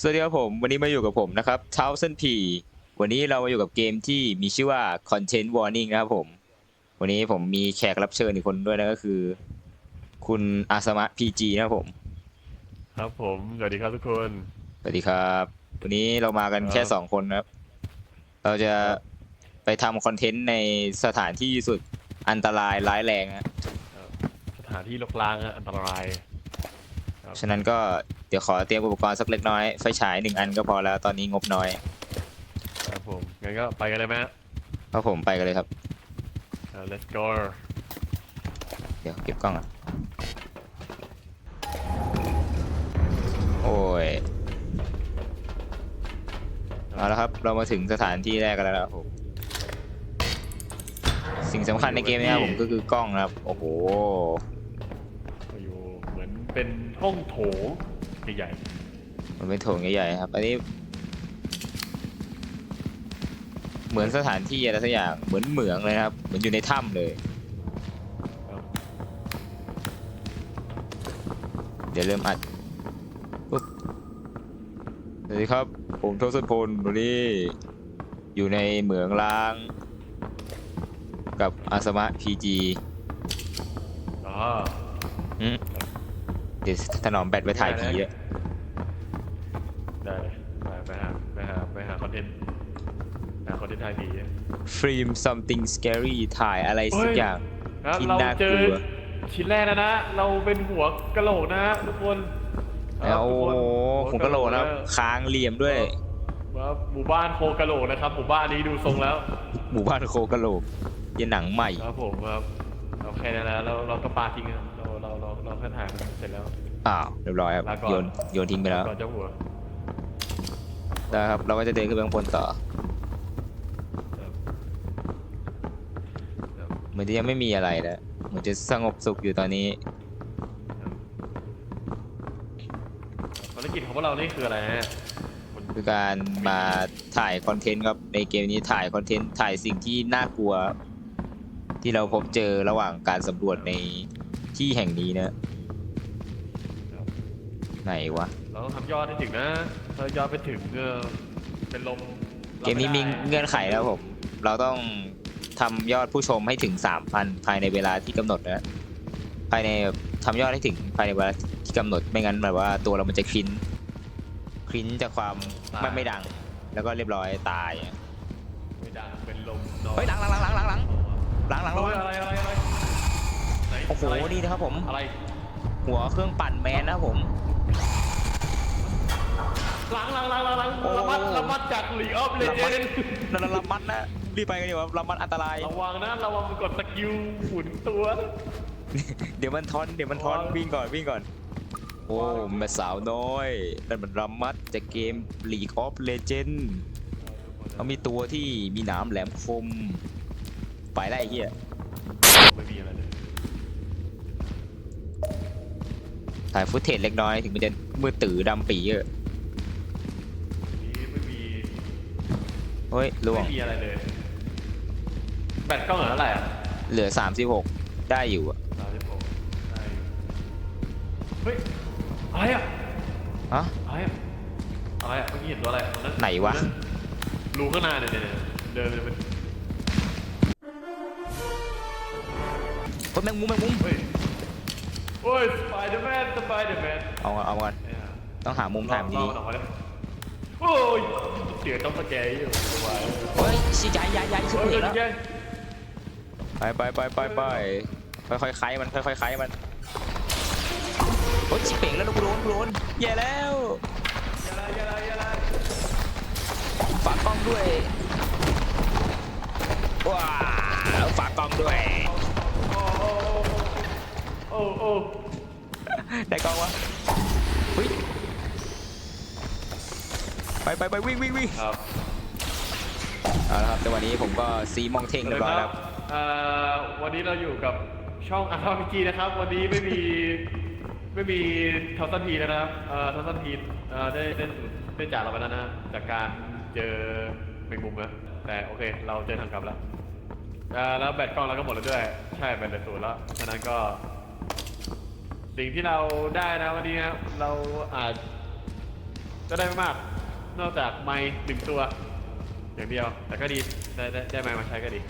สวัสดีครับผมวันนี้มาอยู่กับผมนะครับเท้าเส้นผีวันนี้เรามาอยู่กับเกมที่มีชื่อว่า Content Warning นะครับผม วันนี้ผมมีแขกรับเชิญอีกคนด้วยนะก็คือ คุณอาสมะ PG นะครับผม ครับผมสวัสดีครับทุกคน สวัสดีครับ วันนี้เรามากันครับแค่สองคนนะครับ เราจะไปทำคอนเทนต์ในสถานที่สุดอันตรายร้ายแรงนะสถานที่ลกล้างอะอันตราย ฉะนั้นก็เดี๋ยวขอเตรียมอุปกรณ์สักเล็กน้อย ไฟฉายหนึ่งอันก็พอแล้วตอนนี้งบน้อย ครับผมงั้นก็ไปกันเลยไหมฮะก็ผมไปกันเลยครับ อ่า let's go เดี๋ยวเก็บกล้องอะ โอ้ย เอาละครับ เรามาถึงสถานที่แรกกันแล้วนะครับผม สิ่งสำคัญในเกมนี้ครับผมก็คือกล้องนะครับ โอ้โห อยู่เหมือนเป็น ห้องโถงใหญ่มันเป็นโถงใหญ่ๆครับ อันนี้ เหมือนสถานที่อะไรสักอย่าง เหมือนเหมืองเลยนะครับ เหมือนอยู่ในถ้ำเลยๆครับเดี๋ยวเริ่มอัดปุ๊บสวัสดีครับ ผมทศพลวันนี้อยู่ในเหมืองล้าง กับอาสมะพีจีอ๋อ เดี๋ยวถนอมแบตไปถ่ายผีเลยได้เลยไปไปหาไปหาไปหาคอนเทนต์หาคอนเทนต์ไทยดีฟิล์ม something scary ถ่ายอะไรสักอย่างครับที่เราน่ากเจอลัวชิ้นแรกแล้วนะ เราเป็นหัวกะโหลกนะฮะทุกคนคแล้รับวโอ้ทุโหคนผมก็โหลนะครับค้างเหลี่ยมด้วยครับหมู่บ้านโคกะโหลกนะครับหมู่บ้านนี้ดูทรงแล้ว หมู่บ้านโคกะโหลกเยันหนังใหม่ครับผมครับโอเคนะแล้วเราเราก็ปาทิ้งอะ เราเราเราเราแค่ถ่ายมันเสร็จแล้ว อ้าวเรียบร้อยครับลาก่อน โยนโยนทิ้งไปแล้วก่อนจะหัวนะครับ เราก็จะเดินขึ้นไปข้างบนต่อครับครับเหมือนจะยังไม่มีอะไรแล้วเหมือนจะสงบสุขอยู่ตอนนี้ ภารกิจของพวกเรานี่คืออะไรฮะมันคือการมาถ่ายคอนเทนต์ครับในเกมนี้ถ่ายคอนเทนต์ถ่ายสิ่งที่น่ากลัว ที่เราพบเจอระหว่างการสำรวจในที่แห่งนี้นะ ไหนวะ เราต้องทำยอดให้ถึงนะถ้ายอดไปถึงเออเป็นลมเกมนี้มีเงื่อนไขแล้วผม เราต้องทำยอดผู้ชมให้ถึง 3,000 ภายในเวลาที่กำหนดนะภายในทำยอดให้ถึงภายในเวลาที่กำหนดไม่งั้นแบบว่าตัวเรามันจะคลินคลินจากความไม่ไม่ดัง แล้วก็เรียบร้อยตายไม่ดังเป็นลมนอนเฮ้ยหลังหลังหลังหลังหลังหลังหลังหลังเฮ้ระยวังอะไรอะไรอะไรไหนโอ้โหะไรนี่นะครับผมอะไร หัวเครื่องปั่นแมนนะครับผม หลังหลังหลังหลังหลังโอ้ ระมัดระมัดจากลีออฟเลเจนด์นั่นระมัดนะรีบไปกันดีกว่าระมัดอันตราย ระวังนะระวังมันกดสกิลหมุนตัว เดี๋ยวมันทอนเดี๋ยวมันทอนระวังวิ่งก่อนวิ่งก่อน โอ้แม่สาวน้อยนั่นมันระมัดจากเกม League of Legends เขามีตัวที่มีหนามแหลมคม ไปแล้วไอ้เหี้ยไม่มีอะไรเลยถ่ายฟุตเทจเล็กน้อยถึงมันจะมืดตื่อดำปีเออนี่ไม่มี เฮ้ยล่วง ไม่มีอะไรเลย แบตกล้องเหลือเท่าไหร่อะเหลือ 36 ได้อยู่อะสามสิบหกได้เฮ้ย อะไรอะ ฮะ อะไรอะ อะไรอะเมื่อกี้เห็นตัวอะไรตรงนั้นไหนวะ รูข้างหน้าเนี่ยเนี่ยเนี่ยเดินไปเป็นเฮ้ยแมงมุมแมงมุมเฮ้ย โอ้ยสไปเดอร์แมนสไปเดอร์แมนเอาก่อนเอาก่อนต้องหามุมถ่ายมันรอดีมันออกมาเลย โอ้ยเสียต้องสแกนอยู่สบายๆเฮ้ยชิยายยายยายชิบโอ้ยเหเดี๋ลืยอวแล้วแย่ไปไปไปไปไปค่อยๆไขมันค่อยๆไขมันโอ้ยชิบเป่งแล้วกูโดนกูโดนแย่แล้วอย่าละอย่าละอย่าละฝากกล้องด้วยว้าวฝากกล้องด้วยโอ้โอ้โอ้ได้กล้องวะเฮ้ย ไปไปไปวิ่งวิ่งวิ่งครับเอาละครับแต่วันนี้ผมก็ซีมองเท่งเรียบร้อยแล้วเอ่อวันนี้เราอยู่กับช่องอาร์พีจีนะครับ วันนี้ไม่มีไม่มีทอสันทีนะครับเอ่อทอสันทีเอ่อได้ได้ได้จากเราไปแล้วนะจากการเจอแมงมุมนะแต่โอเค เราเจอทางกลับแล้วเอ่อแล้วแบตกล้องเราก็หมดแล้วด้วย ใช่แบตเหลือศูนย์แล้วฉะนั้นก็ สิ่งที่เราได้นะวันนี้นะครับเราอาจก็ได้ไม่มาก นอกจากไม้หนึ่งตัว อย่างเดียว แต่ก็ดี ได้ได้ได้ไม้มาใช้ก็ดี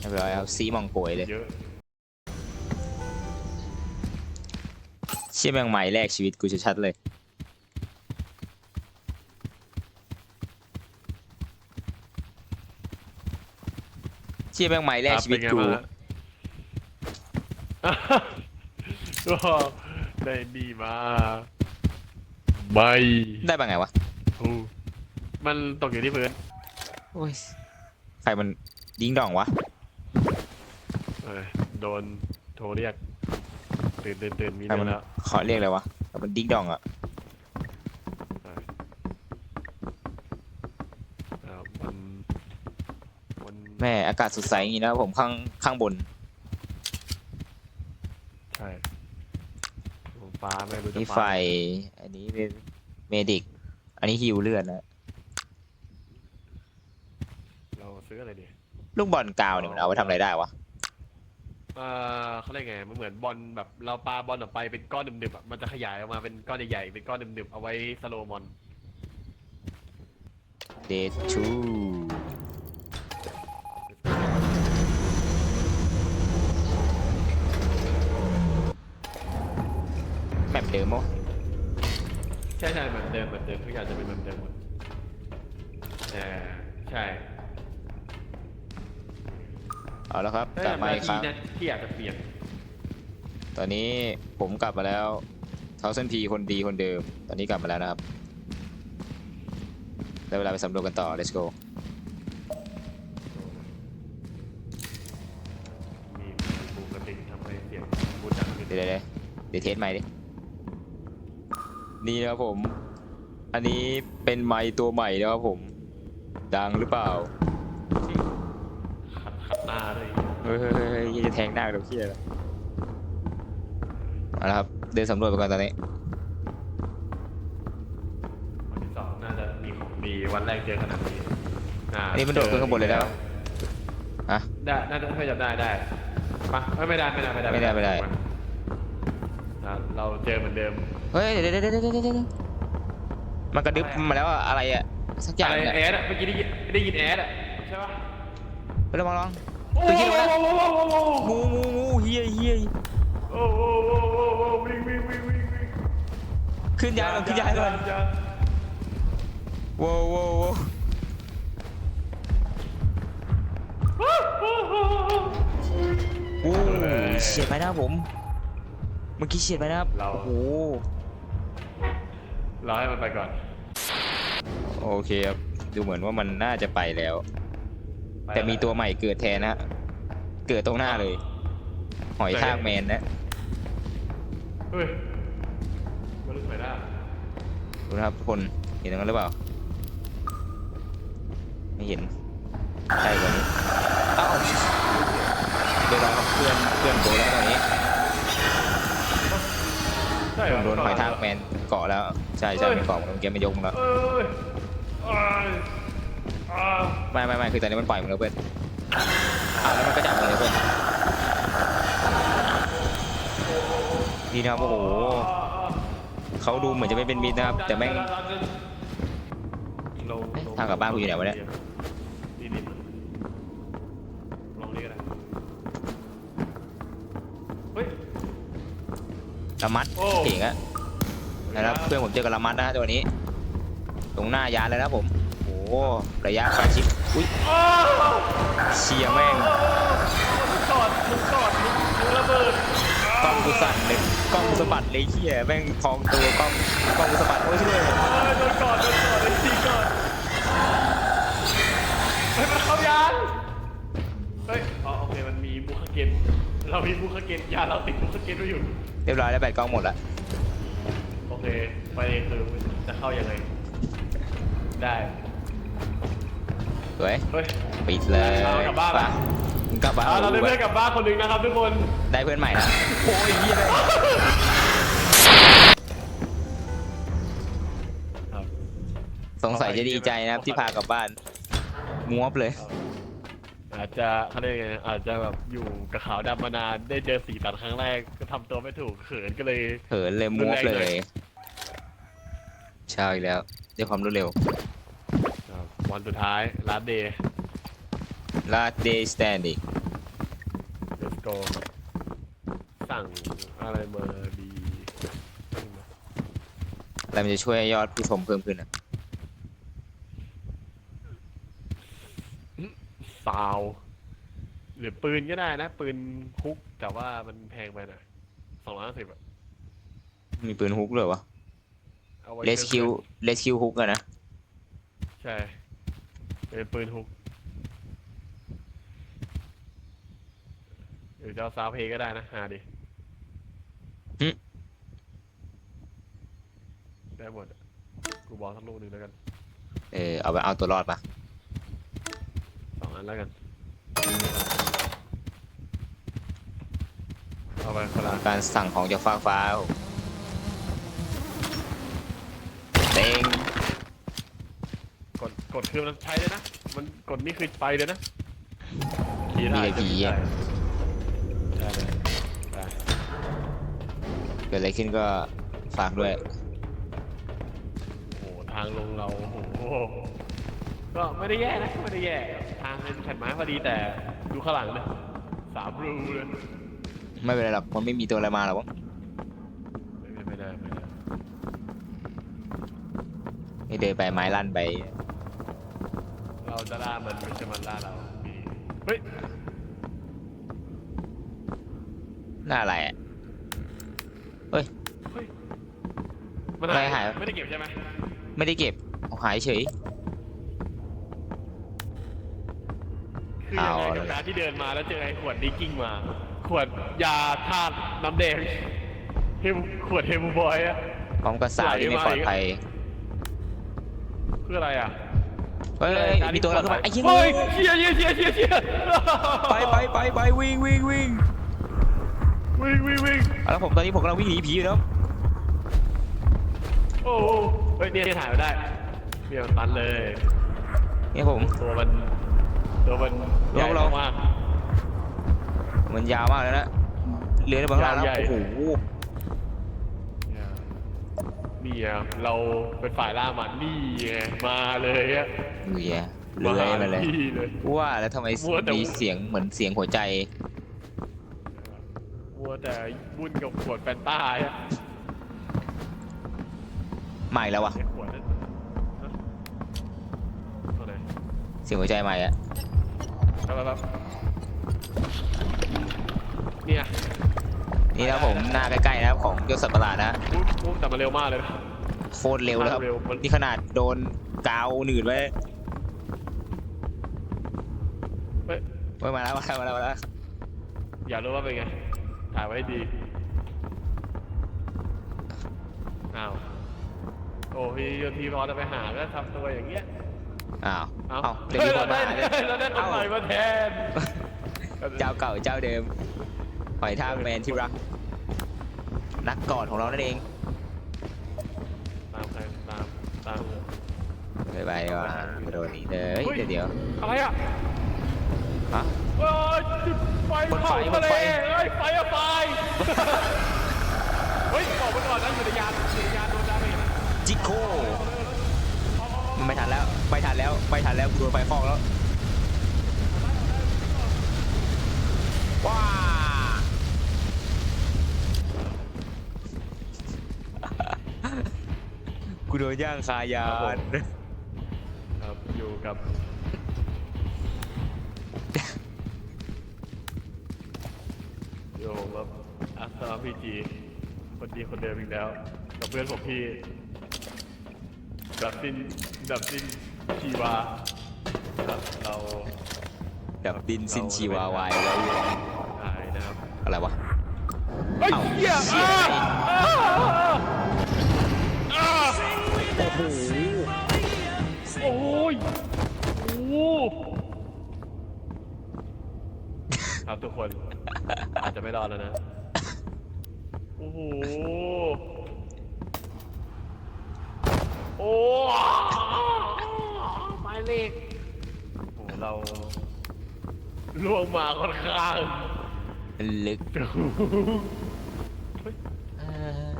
เรียบร้อยครับซีมองโกยเลยเยอะ เชี่ยแมงไม้แรกชีวิตกูชัดๆเลย เชี่ยแมงไม้แรกชีวิตครับกูเป็นไงบ้างฮะ ก็ได้ดีมา ใบได้ปะไงวะ โอ้มันตกอยู่ที่พื้นโอ้ย ใครมันดิ้งดองวะ เออโดนโทรเรียกตื่นตื่นตื่นมีใครเรื่มัอนงแล้วขอเรียกอะไรวะแต่มันดิ้งดองอะเออมันมันแม่อากาศสดใสอย่างงี้นะครับผมข้างข้างบน ใช่ ฟ้าไม่รู้จะนี่ฟ้าไฟอันนี้เป็นเมดิก อันนี้ฮิวเลือดนะ เราซื้ออะไรดี ลูกบอลกาวเนี่ยมันเอาไปทำอะไรได้วะ เออเขาเรียกไงมันเหมือนบอลแบบเราปาบอลออกไปเป็นก้อนหนึบๆอะมันจะขยายออกมาเป็นก้อนใหญ่ๆเป็นก้อนหนึบๆเอาไว้สโลว์มอน เดทูแมป เดิมมั้งใช่ใช่เหมือนเดิมเหมือนเดิมทุกอย่างจะเป็นเหมือนเดิมหมดเออใช่เอาแล้วครับถ้ากลับมาอีกครั้งที่นะที่อยากจะเปลี่ยนตอนนี้ผมกลับมาแล้วเทาเซนพีคนดีคนเดิม ตอนนี้กลับมาแล้วนะครับได้เวลาไปสำรวจกันต่อ let's go มีบูกระติกทำให้เสียงบูดังขึ้นเดี๋ยวเดี๋ยวเดี๋ยวเทสใหม่ดิ นี่นะครับผม อันนี้เป็นไมค์ตัวใหม่นะครับผม ดังหรือเปล่า ขัดขัดหน้าเลยเฮ้ยเฮ้ยเฮ้ยเฮ้ยยังจะแทงหน้าเราเพี้ยแล้วเอาละครับ เดินสำรวจไปก่อนตอนนี้ วันที่สองน่าจะมีของดีวันแรกเจอขนาดนี้าอันนี้มันโดดขึ้นข้างบนเลยแล้วฮะได้น่าจะไม่จำได้ได้ปะเอ้ยไม่ได้ไม่ได้ไม่ได้ไม่ได้ไม่ได้ อะเราเจอเหมือนเดิม เฮ้ยเดี๋ยวเดี๋ยวเดี๋ยวเดี๋ยวเดี๋ยวเดี๋ยวมันกระดึบมาแล้วอะอะไรอะสักอย่างอะไรเนี่ยแอดอะเมื่อกี้ได้ยินได้ยินแอดอะใช่ปะไปลองมาลองโอ้ตัวโหเหี้ยโอ้วะโหโอ้โหโอ้โหงูงูงูเฮียเฮียโอ้โหโอ้โหโอ้โหวิ่งวิ่งวิ่งวิ่งวิ่งขึ้นยานก่อนขึ้นยานก่อนยานโว้วโว้วโว้วโอ้โหโอ้โหโอ้เฉียดไปนะครับผมเมื่อกี้เฉียดไปนะครับเรา โอ้โห รอให้มันไปก่อนโอเคครับดูเหมือนว่ามันน่าจะไปแล้วแต่มีตัวใหม่เกิดแทนนะเกิดตรงหน้าเลย หอยทากแมนนะเฮ้ยมันรู้สึกไหมหน้าดูนะครับทุกคนเห็นตรงนั้นหรือเปล่า ไม่เห็นใช่กว่านี้เอ้าเดี๋ยวเรากับเพื่อนเพื่อนโดนแล้วตอนนี้ใช่เหรอโดนหอยทากแมน เกาะแล้ว ใช่ใช่เฮ้ยไม่เกาะมันเกมไม่ยกมึงแล้วเอ้ยอ้ายอ้าวไม่ไม่ไม่คือตอนนี้มันปล่อยมึงแล้วเพื่อนอ้าวแล้วมันก็จับมึงเลยเพื่อนดีนะครับโอ้โหเขาดูเหมือนจะไม่เป็นมิตรนะครับ แต่แม่งลงเอ๊ะลงทางกลับบ้านกูอยู่ไหนวะเนี่ย นี่นี่ลงนี่ก็ได้เฮ้ยละมัดโอ้เก่งอะ นะครับเพื่อนผมเจอกับละมัดนะฮะตัวนี้ ตรงหน้ายานเลยนะผม โอ้โหระยะประชิดอุ้ยอ้าวเชียร์แม่งมึงกอดมึงกอดมึงมึงระเบิดกล้องกูสั่นเลยกล้องกูสะบัดเลยเชียแม่งพองตัวกล้องกล้องกูสะบัดโอ้ยช่วยเอ้ยโดนกอดโดนกอดไอ้ทีกอดเฮ้ยมันเข้ายานเฮ้ยอ๋อโอเคมันมีบุคเกนเรามีบุคเกนยานเราติดบุคเกนไว้อยู่ เรียบร้อยแล้วแบตกล้องหมดละ โอเคไปคือจะเข้ายังไง ได้ สวยเฮ้ย ปิดเลยเอากลับบ้านไป มึงกลับบ้านอะเราได้เพื่อนกลับบ้านคนหนึ่งนะครับทุกคน ได้เพื่อนใหม่นะโอ้ยเฮียเลยสงสัยจะดีใจนะครับที่พากลับบ้านงวบเลย อาจจะเขาเรียกไงอาจจะแบบอยู่กับขาวดำมานานได้เจอสีสันครั้งแรกก็ทำตัวไม่ถูกเขินก็เลย เขินเลยมวบเลย ช้าอีกแล้วด้วยความรวดเร็ว ครับวันสุดท้ายลาสเดย์ last day standing let's go สั่งอะไรมาดีอะไรมันจะช่วยให้ยอดผู้ชมเพิ่มขึ้นอะซาวหรือปืนก็ได้นะ ปืนคุกแต่ว่ามันแพงไปหน่อยสองร้อยห้าสิบอะมีปืนฮุกเลยวะ เอาไว้ rescue rescue hook อะนะใช่เป็นปืนคุกหรือจะเอาซาวเพลย์ก็ได้นะหาดิได้หมดอะกูบอกสักลูกหนึ่งแล้วกันเออเอาไปเอาตัวรอดมาสองอันแล้วกันเอาไปคนละอันการสั่งของจากฟ้ากฟ้า เต็งกดกดคือมันใช้เลยนะ มันกดนี่คือไปเลยนะขี่ได้มีไอพีอะได้เลยได้เกิดอะไรขึ้นก็ฝากด้วย โอ้โหทางลงเราโอ้โหก็ไม่ได้แย่นะไม่ได้แย่ ทางเป็นแผ่นไม้พอดีแต่ดูข้างหลังเลยสามรูเลยไม่เป็นไรหรอกมันไม่มีตัวอะไรมาหรอกมั้ง ไม่ไม่ไม่ได้ไม่ได้ ไม่ เดินไปไม้ลั่นไปเราจะล่ามันไม่ใช่มันล่าเรามีเฮ้ยหน้าอะไรอะ เฮ้ยมันไม่หาย ไม่ได้เก็บใช่ไหมไม่ได้เก็บเอาหายเฉย คือยังไงเอากับเลยการที่เดินมาแล้วเจอไอ้ขวดดิกิ้งมา ขวดยาธาตุน้ำแดงเฮมขวดเฮมบอยอะ พร้อมกับสาวที่ไม่ปลอดภัย คืออะไรอะเฮ้ยเฮ้ยมีตัวอะไรขึ้นมาไอ้เหี้ยเฮ้ยเชียร์เชียร์เชียร์เชียร์เชียร์ไปไปไปไปวิ่งวิ่งวิ่งวิ่งวิ่งวิ่งเอาแล้วผมตอนนี้ผมกำลังวิ่งหนีผีอยู่แล้วโอ้โหเฮ้ยเนี่ยถ่ายมาได้เนี่ยมันตันเลยเนี่ยผมตัวมันตัวมันใหญ่เราเรามากมันยาวมากเลยนะเลื้อยในบางล่างแล้วยาวใหญ่โอ้โหเนี่ย นี่อะเราเป็นฝ่ายล่ามันนี่ไงมาเลยอะดูแย่เลื้อยมาเลย ที่เลย ว่าแล้วทำไมมัวแต่ มีเสียงเหมือนเสียงหัวใจมัวแต่วุ่นกับขวดแฟนต้าอะใหม่แล้ววะ เสียขวดนั้นฮะเอาไหนเสียงหัวใจใหม่อะครับครับครับเนี่ย นี่นะผมหน้าใกล้ๆนะครับของยศสัตว์ประหลาดนะมุ้งมุ้งแต่มันเร็วมากเลยนะ โคตรเร็วแล้วครับ เร็วมัน นี่ขนาดโดนกาวหนืดไว้เฮ้ยไว้มาแล้วมาแล้วมาแล้วมาแล้วอยากรู้ว่าเป็นไง ถ่ายไว้ให้ดี อ้าว โอ้พี่โยทีรอจะไปหาก็ทำตัวอย่างเงี้ย อ้าวเอ้าเอ้าเดี๋ยวเฮ้มียคเรานได้มาเนี่ยเราได้คนใหม่มาแทน เจ้าเก่าเจ้าเดิม หอยทากแมนที่รัก นักกอดของเรานั่นเองตามใครตามตามไปไปว่ะกระโดดหนีเลยเดี๋ยวเดี๋ยวอะไรอะฮะเอ้ยจุดไฟบนไฟเผาทะเลบนไฟเฮ้ยไฟอะไฟเฮ้ยบอกไปก่อนนะอยู่ในยานอยู่ในยานโดนดาเมจนะจิโคมันไม่ทันแล้วไม่ทันแล้วไม่ทันแล้วกูโดนไฟคลอกแล้วว้ โดนย่างคายานครับอยู่กับโยมครับอัสซาพีจีคนดีคนเดิมอีกแล้ว กับเพื่อนผมพี่ดับซินดับซินชีวาครับเราดับดินซินชีวาวายแล้วตายนะครับอะไรวะเฮ้ยเอ้าเหี้ยเหี้ยอ้าอ้าอ้าโอ้โหโอ้ยโอ้โหครับทุกคน อาจจะไม่รอดแล้วนะ โอ้โห โอ้หมายเลขโอ้เราล่วงมาค่อนข้างลึก เฮ้ย เอ่อ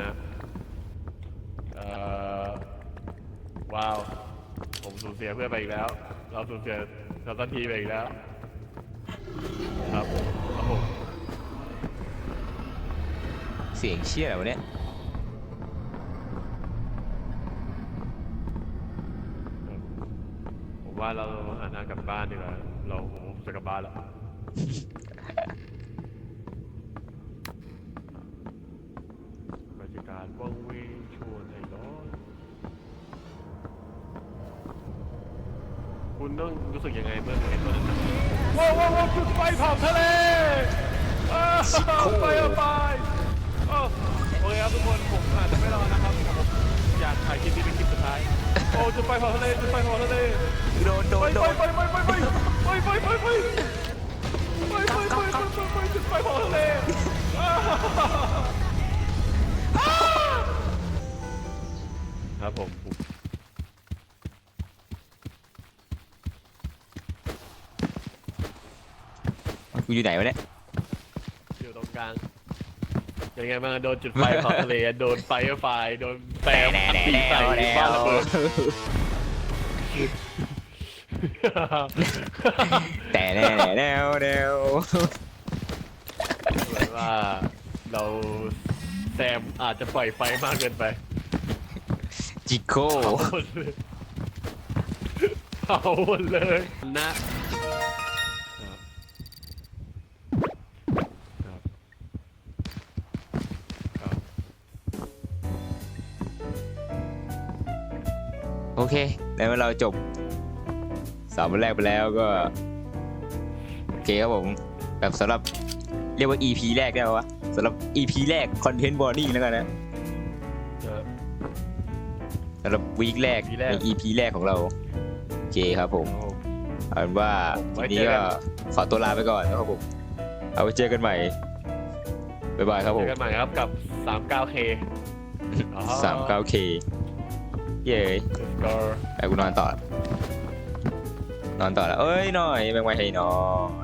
นะเอ่อว้าว ผมสูญเสียเพื่ อนไปอีกแล้ว เราสูญเสียทัศนทีไปอีกแล้ว ครับครับผมเสียงเชี่ยอะไรวะเนี่ยผมว่าเราหาทางกลับบ้านดีกว่าเราผมจะกลับบ้านแล้ว บรรยากาศว่างเวงชวนให้ร้อน คุณต้องรู้ สึกยังไงเมื่อเห็นตัวนั้นว้าวว้าวจุดไฟเผาทะเลไฟเอาไปโอเคครับทุกคนผมอาจจะไม่รอนะครับผมอยากถ่ายคลิปนี้เป็นคลิปสุดท้ายโอ้จุดไฟเผาทะเลจุดไฟเผาทะเลโดนโดไปนโดไปนไปไปไปไปไปไปไปไปไปไปไปไปไปจุดไฟเผาทะเลครับผมผม กู อยู่ไหนวะเนี่ย อยู่ตรงกลางยังไงบ้างโดนจุดไฟเผาทะเลโดนไฟไฟโดนแปมอัดตีใส่บ้านระเบิดแต่แน่แน่แนวแนวเหมือนว่าเราแซมอาจจะปล่อยไฟมากเกินไปจิโก้เผาหมดเลยเผาหมดเลยนะ อเคในเมื่อเราจบสามวันแรกไปแล้วก็ โอเคครับผม แบบสำหรับเรียกว่า EP แรกได้ปะวะสำหรับ EP แรกคอนเทนต์บอร์นิ่งแล้วกันนะครับสำหรับวีคแรกวีคแรก ใน EP แรกของเรา โอเคครับผม เอาเป็นว่าไว้ทีนี้เจอกัก็น ขอตัวลาไปก่อนนะครับผม เอาไว้เจอกันใหม่ บ๊ายบายครับผเจมอกันใหม่ครับกับ 39K อ๋อสามเก้าเค เย้ Let's go ไปกูนอนต่อนอนต่อแล้วเอ้ยหน่อยแมงวันให้นอน